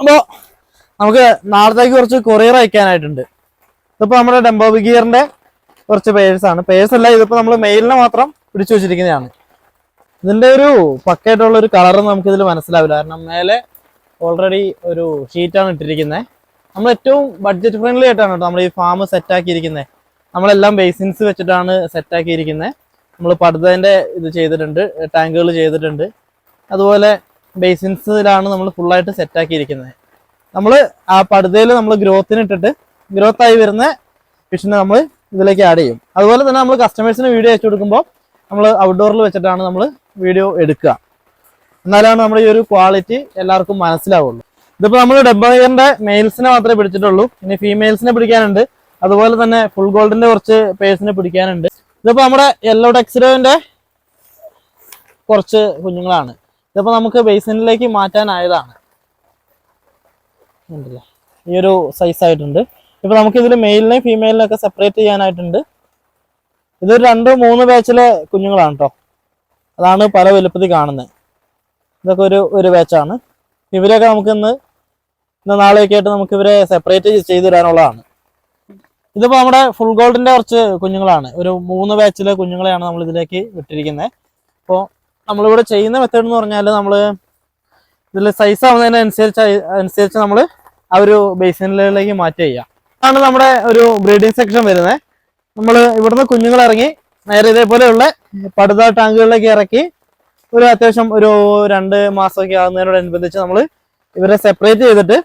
അപ്പോൾ നമുക്ക് നാളത്തേക്ക് കുറച്ച് കൊറിയർ അയക്കാനായിട്ടുണ്ട്. ഇതിപ്പോൾ നമ്മുടെ ഡെമ്പോ ഗിയറിന്റെ കുറച്ച് പേഴ്സ് അല്ല ഇതിപ്പോൾ നമ്മൾ മെയിലിനെ മാത്രം പിടിച്ചു വെച്ചിരിക്കുന്നതാണ്. ഇതിന്റെ ഒരു പക്കയായിട്ടുള്ള ഒരു കളർ നമുക്ക് ഇതിൽ മനസ്സിലാവില്ല. കാരണം മേലെ ഓൾറെഡി ഒരു ഷീറ്റാണ് ഇട്ടിരിക്കുന്നത് നമ്മൾ ഏറ്റവും ബഡ്ജറ്റ് ഫ്രണ്ട്ലി ആയിട്ടാണ് കേട്ടോ നമ്മൾ ഈ ഫാം സെറ്റ് ആക്കിയിരിക്കുന്നത് നമ്മളെല്ലാം ബേസിൻസ് വെച്ചിട്ടാണ് സെറ്റ് ആക്കിയിരിക്കുന്നത് നമ്മൾ പടുതേന്റെ ഇത് ചെയ്തിട്ടുണ്ട് ടാങ്കുകൾ ചെയ്തിട്ടുണ്ട്. അതുപോലെ ബേസിൻസിലാണ് നമ്മൾ ഫുള്ളായിട്ട് സെറ്റ് ആക്കിയിരിക്കുന്നത്. നമ്മൾ ആ പടുതയിൽ നമ്മൾ ഗ്രോത്തിന് ഇട്ടിട്ട് ഗ്രോത്ത് ആയി വരുന്ന ഫിഷിനെ നമ്മൾ ഇതിലേക്ക് ആഡ് ചെയ്യും. അതുപോലെ തന്നെ നമ്മൾ കസ്റ്റമേഴ്സിന് വീഡിയോ അയച്ചു കൊടുക്കുമ്പോൾ നമ്മൾ ഔട്ട്ഡോറിൽ വെച്ചിട്ടാണ് നമ്മൾ വീഡിയോ എടുക്കുക. എന്നാലാണ് നമ്മുടെ ഈ ഒരു ക്വാളിറ്റി എല്ലാവർക്കും മനസ്സിലാവുള്ളൂ. ഇതിപ്പോൾ നമ്മൾ ഡെബ്ബയറിന്റെ മെയിൽസിനെ മാത്രമേ പിടിച്ചിട്ടുള്ളൂ. ഇനി ഫീമെയിൽസിനെ പിടിക്കാനുണ്ട്. അതുപോലെ തന്നെ ഫുൾ ഗോൾഡിന്റെ കുറച്ച് പേഴ്സിനെ പിടിക്കാനുണ്ട്. ഇതിപ്പോൾ നമ്മുടെ യെല്ലോ ടെക്സിഡോന്റെ കുറച്ച് കുഞ്ഞുങ്ങളാണ്. ഇതിപ്പോൾ നമുക്ക് ബേസിനിലേക്ക് മാറ്റാനായതാണ്. ഈ ഒരു സൈസ് ആയിട്ടുണ്ട്. ഇപ്പൊ നമുക്ക് ഇതിൽ മെയിലിനെയും ഫീമെയിലിനെ ഒക്കെ സെപ്പറേറ്റ് ചെയ്യാനായിട്ടുണ്ട്. ഇതൊരു രണ്ട് മൂന്ന് ബാച്ചിലെ കുഞ്ഞുങ്ങളാണ് കേട്ടോ അതാണ് പല വലുപ്പത്തിൽ കാണുന്നത് ഇതൊക്കെ ഒരു ഒരു ബാച്ചാണ് ഇവരെയൊക്കെ നമുക്ക് ഇന്ന് ഇന്ന് നാളെയൊക്കെ ആയിട്ട് നമുക്ക് ഇവരെ സെപ്പറേറ്റ് ചെയ്ത് തരാനുള്ളതാണ് ഇതിപ്പോ നമ്മുടെ ഫുൾ ഗോൾഡിന്റെ കുറച്ച് കുഞ്ഞുങ്ങളാണ്. ഒരു മൂന്ന് ബാച്ചിലെ കുഞ്ഞുങ്ങളെയാണ് നമ്മൾ ഇതിലേക്ക് വിട്ടിരിക്കുന്നത് അപ്പോൾ നമ്മളിവിടെ ചെയ്യുന്ന മെത്തേഡ് എന്ന് പറഞ്ഞാൽ നമ്മൾ ഇതിൽ സൈസ് ആവുന്നതിനനുസരിച്ച് അനുസരിച്ച് നമ്മൾ ആ ഒരു ബേസിനിലേക്ക് മാറ്റി ചെയ്യുക അതാണ് നമ്മുടെ ഒരു ബ്രീഡിംഗ് സെക്ഷൻ വരുന്നത് നമ്മൾ ഇവിടുന്ന് കുഞ്ഞുങ്ങൾ ഇറങ്ങി നേരെ ഇതേപോലെയുള്ള പടുത ടാങ്കുകളിലേക്ക് ഇറക്കി ഒരു അത്യാവശ്യം ഒരു രണ്ട് മാസമൊക്കെ ആകുന്നതിനോടനുബന്ധിച്ച് നമ്മൾ ഇവരെ സെപ്പറേറ്റ് ചെയ്തിട്ട്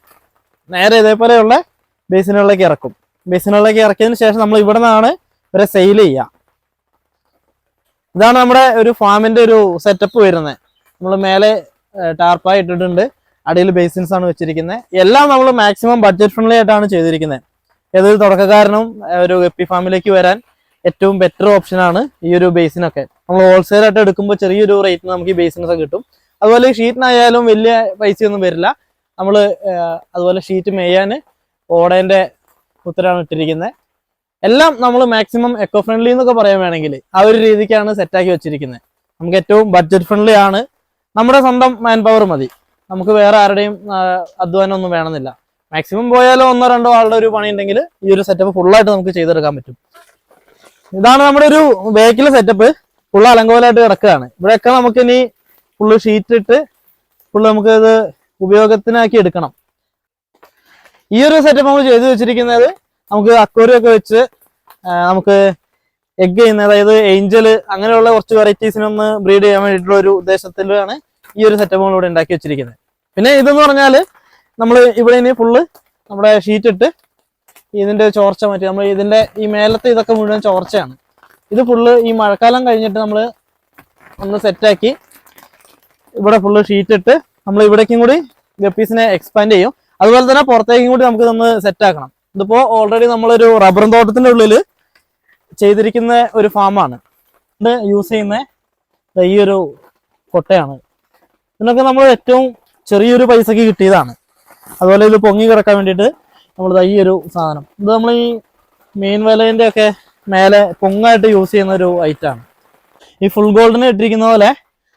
നേരെ ഇതേപോലെയുള്ള ബേസിനുകളിലേക്ക് ഇറക്കും. ബേസിനുകളിലേക്ക് ഇറക്കിയതിന് ശേഷം നമ്മൾ ഇവിടെ നിന്നാണ് ഇവരെ സെയിൽ ചെയ്യുക ഇതാണ് നമ്മുടെ ഒരു ഫാമിന്റെ ഒരു സെറ്റപ്പ് വരുന്നത് നമ്മൾ മേലെ ടാർപ്പായി ഇട്ടിട്ടുണ്ട്. അടിയിൽ ബേസിൻസ് ആണ് വെച്ചിരിക്കുന്നത് എല്ലാം നമ്മൾ മാക്സിമം ബഡ്ജറ്റ് ഫ്രണ്ട്ലി ആയിട്ടാണ് ചെയ്തിരിക്കുന്നത് ഏതൊരു തുടക്കക്കാരനും ഒരു എപ്പി ഫാമിലേക്ക് വരാൻ ഏറ്റവും ബെറ്റർ ഓപ്ഷനാണ് ഈ ഒരു ബേസിനൊക്കെ നമ്മൾ ഹോൾസെയിൽ ആയിട്ട് എടുക്കുമ്പോൾ ചെറിയൊരു റേറ്റിന് നമുക്ക് ഈ ബേസിൻസ് ഒക്കെ കിട്ടും. അതുപോലെ ഷീറ്റിനായാലും വലിയ പൈസയൊന്നും വരില്ല. നമ്മൾ അതുപോലെ ഷീറ്റ് മേയാൻ ഓടേന്റെ ഉത്തരാണ് ഇട്ടിരിക്കുന്നത് എല്ലാം നമ്മൾ മാക്സിമം എക്കോ ഫ്രണ്ട്ലി എന്നൊക്കെ പറയാൻ വേണമെങ്കിൽ ആ ഒരു രീതിക്കാണ് സെറ്റാക്കി വെച്ചിരിക്കുന്നത്. നമുക്ക് ഏറ്റവും ബഡ്ജറ്റ് ഫ്രണ്ട്ലി ആണ്. നമ്മുടെ സ്വന്തം മാൻ പവർ മതി. നമുക്ക് വേറെ ആരുടെയും അധ്വാനം ഒന്നും വേണമെന്നില്ല. മാക്സിമം പോയാലോ ഒന്നോ രണ്ടോ ആളുടെ ഒരു പണി ഉണ്ടെങ്കിൽ ഈ ഒരു സെറ്റപ്പ് ഫുള്ളായിട്ട് നമുക്ക് ചെയ്തെടുക്കാൻ പറ്റും. ഇതാണ് നമ്മുടെ ഒരു ബേക്കിലെ സെറ്റപ്പ് ഫുള്ള് അലങ്കോലായിട്ട് കിടക്കുകയാണ്. ഇവിടെയൊക്കെ നമുക്ക് ഇനി ഫുള്ള് ഷീറ്റ് ഇട്ട് ഫുള്ള് നമുക്ക് ഇത് ഉപയോഗത്തിനാക്കി എടുക്കണം. ഈ ഒരു സെറ്റപ്പ് നമ്മൾ ചെയ്തു വെച്ചിരിക്കുന്നത് നമുക്ക് അക്വേറിയം ഒക്കെ വെച്ച് നമുക്ക് എഗ് ചെയ്യുന്ന അതായത് ഏഞ്ചൽ അങ്ങനെയുള്ള കുറച്ച് വെറൈറ്റീസിനൊന്ന് ബ്രീഡ് ചെയ്യാൻ വേണ്ടിയിട്ടുള്ള ഒരു ഉദ്ദേശത്തിലാണ് ഈ ഒരു സെറ്റപ്പ് നമ്മളിവിടെ ഉണ്ടാക്കി വെച്ചിരിക്കുന്നത്. പിന്നെ ഇതെന്ന് പറഞ്ഞാൽ നമ്മൾ ഇവിടെ ഇനി ഫുള്ള് നമ്മുടെ ഷീറ്റ് ഇട്ട് ഇതിന്റെ ചോർച്ച മാറ്റി നമ്മൾ ഇതിന്റെ ഈ മേലത്തെ ഇതൊക്കെ മുഴുവൻ ചോർച്ചയാണ്. ഇത് ഫുള്ള് ഈ മഴക്കാലം കഴിഞ്ഞിട്ട് നമ്മൾ ഒന്ന് സെറ്റാക്കി ഇവിടെ ഫുള്ള് ഷീറ്റ് ഇട്ട് നമ്മൾ ഇവിടേക്കും കൂടി ഗപ്പീസിനെ എക്സ്പാൻഡ് ചെയ്യും. അതുപോലെ തന്നെ പുറത്തേക്കും കൂടി നമുക്ക് ഇതൊന്ന് സെറ്റ് ആക്കണം. ഇതിപ്പോ ഓൾറെഡി നമ്മളൊരു റബ്ബർ തോട്ടത്തിന്റെ ഉള്ളിൽ ചെയ്തിരിക്കുന്ന ഒരു ഫാമാണ് ഇത് യൂസ് ചെയ്യുന്ന ഈ ഒരു കൊട്ടയാണ്. ഇതിനൊക്കെ നമ്മൾ ഏറ്റവും ചെറിയൊരു പൈസക്ക് കിട്ടിയതാണ്. അതുപോലെ ഇത് പൊങ്ങി കിടക്കാൻ വേണ്ടിയിട്ട് നമ്മൾ ഈ ഒരു സാധനം. ഇത് നമ്മൾ ഈ മീൻ വിലേന്റെ ഒക്കെ മേലെ പൊങ്ങായിട്ട് യൂസ് ചെയ്യുന്ന ഒരു ഐറ്റാണ് ഈ ഫുൾ ഗോൾഡിന് ഇട്ടിരിക്കുന്ന പോലെ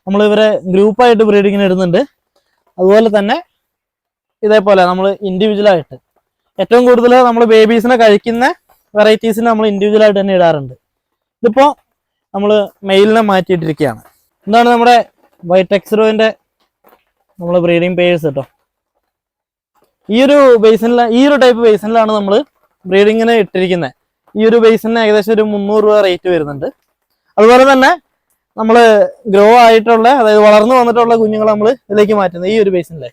നമ്മൾ ഇവരെ ഗ്രൂപ്പായിട്ട് ബ്രീഡിങ്ങിന് ഇടുന്നുണ്ട്. അതുപോലെ തന്നെ ഇതേപോലെ നമ്മൾ ഇൻഡിവിജ്വൽ ആയിട്ട് ഏറ്റവും കൂടുതൽ നമ്മൾ ബേബീസിനെ കഴിക്കുന്ന വെറൈറ്റീസിന് നമ്മൾ ഇൻഡിവിജ്വൽ ആയിട്ട് തന്നെ ഇടാറുണ്ട്. ഇതിപ്പോൾ നമ്മൾ മെയിലിനെ മാറ്റിയിട്ടിരിക്കുകയാണ്. എന്താണ് നമ്മുടെ വൈറ്റ് നമ്മൾ ബ്രീഡിങ് പേഴ്സ് കേട്ടോ ഈ ഒരു ബേസിനില ഈ ഒരു ടൈപ്പ് ബേസിനിലാണ് നമ്മൾ ബ്രീഡിങ്ങിന് ഇട്ടിരിക്കുന്നത് ഈ ഒരു ബേസിന് ഏകദേശം ഒരു മുന്നൂറ് രൂപ റേറ്റ് വരുന്നുണ്ട്. അതുപോലെ തന്നെ നമ്മൾ ഗ്രോ ആയിട്ടുള്ള അതായത് വളർന്നു വന്നിട്ടുള്ള കുഞ്ഞുങ്ങളെ നമ്മൾ ഇതിലേക്ക് മാറ്റുന്നത് ഈ ഒരു ബേസിനിലെ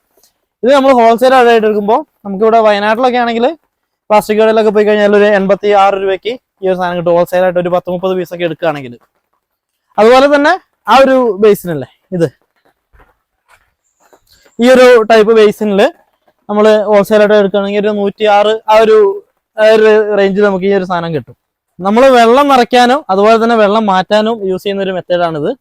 ഇത് നമ്മൾ ഹോൾസെയിൽ ആയിട്ട് എടുക്കുമ്പോൾ നമുക്കിവിടെ വയനാട്ടിലൊക്കെ ആണെങ്കിൽ പ്ലാസ്റ്റിക് കടയിലൊക്കെ പോയി കഴിഞ്ഞാൽ ഒരു എൺപത്തി ആറ് രൂപയ്ക്ക് ഈ ഒരു സാധനം കിട്ടും. ഹോൾസെയിൽ ആയിട്ട് ഒരു പത്ത് മുപ്പത് പീസൊക്കെ എടുക്കുകയാണെങ്കിൽ. അതുപോലെ തന്നെ ആ ഒരു ബേസിനല്ലേ ഇത്. ഈ ഒരു ടൈപ്പ് ബേസിനിൽ നമ്മൾ ഹോൾസെയിൽ ആയിട്ട് എടുക്കുകയാണെങ്കിൽ ഒരു നൂറ്റി ആറ് ആ ഒരു ഒരു റേഞ്ചിൽ നമുക്ക് ഈ ഒരു സാധനം കിട്ടും. നമ്മൾ വെള്ളം നിറയ്ക്കാനും അതുപോലെ തന്നെ വെള്ളം മാറ്റാനും യൂസ് ചെയ്യുന്ന ഒരു മെത്തേഡാണിത്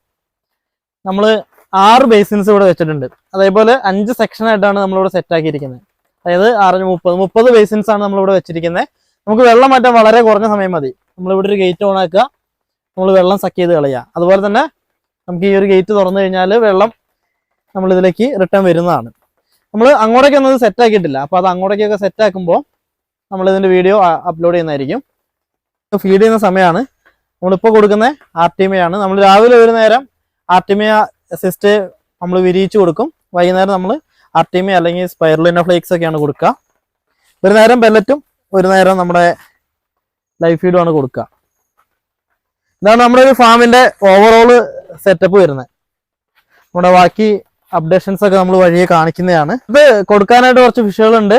നമ്മൾ ആറ് ബേസിൻസ് ഇവിടെ വെച്ചിട്ടുണ്ട്. അതേപോലെ അഞ്ച് സെക്ഷൻ ആയിട്ടാണ് നമ്മളിവിടെ സെറ്റ് ആക്കിയിരിക്കുന്നത്. അതായത് ആറ് മുപ്പത്. മുപ്പത് ബേസിൻസ് ആണ് നമ്മളിവിടെ വെച്ചിരിക്കുന്നത്. നമുക്ക് വെള്ളം മാറ്റാൻ വളരെ കുറഞ്ഞ സമയം മതി. നമ്മളിവിടെ ഒരു ഗേറ്റ് ഓൺ ആക്കുക. നമ്മൾ വെള്ളം സക്ക് ചെയ്ത് കളയുക. അതുപോലെ തന്നെ നമുക്ക് ഈ ഒരു ഗേറ്റ് തുറന്നു കഴിഞ്ഞാൽ വെള്ളം നമ്മൾ ഇതിലേക്ക് റിട്ടേൺ വരുന്നതാണ് നമ്മൾ അങ്ങോട്ടേക്കൊന്നും സെറ്റ് ആക്കിയിട്ടില്ല. അപ്പോൾ അത് അങ്ങോട്ടേക്കൊക്കെ സെറ്റ് ആക്കുമ്പോൾ നമ്മൾ ഇതിന്റെ വീഡിയോ അപ്ലോഡ് ചെയ്യുന്നതായിരിക്കും. ഫീഡ് ചെയ്യുന്ന സമയമാണ് നമ്മളിപ്പോൾ കൊടുക്കുന്ന ആർട്ടിമയാണ് നമ്മൾ രാവിലെ ഒരു നേരം ആർട്ടിമിയ സിസ്റ്റ് നമ്മൾ വിരിയിച്ചു കൊടുക്കും. വൈകുന്നേരം നമ്മൾ അർട്ടിമി അല്ലെങ്കിൽ സ്പൈറലിന ഫ്ലേക്സ് ഒക്കെയാണ് കൊടുക്കുക. ഒരു നേരം പെല്ലറ്റും ഒരു നേരം നമ്മുടെ ലൈഫ് ഫീഡും ആണ് കൊടുക്കുക. ഇതാണ് നമ്മുടെ ഒരു ഫാമിന്റെ ഓവറോൾ സെറ്റപ്പ് വരുന്നത്. നമ്മുടെ ബാക്കി അപ്ഡേഷൻസ് ഒക്കെ നമ്മൾ വഴിയെ കാണിക്കുന്നതാണ്. ഇത് കൊടുക്കാനായിട്ട് കുറച്ച് ഫിഷുകളുണ്ട്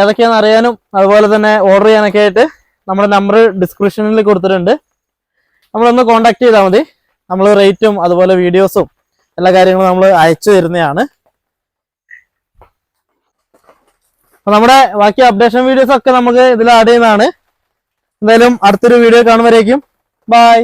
ഏതൊക്കെയാണെന്ന് അറിയാനും അതുപോലെ തന്നെ ഓർഡർ ചെയ്യാനൊക്കെ ആയിട്ട് നമ്മുടെ നമ്പർ ഡിസ്ക്രിപ്ഷനിൽ കൊടുത്തിട്ടുണ്ട്. നമ്മളൊന്ന് കോണ്ടാക്ട് ചെയ്താൽ മതി. നമ്മൾ റേറ്റും അതുപോലെ വീഡിയോസും എല്ലാ കാര്യങ്ങളും നമ്മൾ അയച്ചു തരുന്നതാണ്. നമ്മുടെ ബാക്കി അപ്ഡേഷൻ വീഡിയോസ് ഒക്കെ നമുക്ക് ഇതിൽ ആഡ് ചെയ്യുന്നതാണ്. എന്തായാലും അടുത്തൊരു വീഡിയോ കാണുമ്പോഴേക്കും ബൈ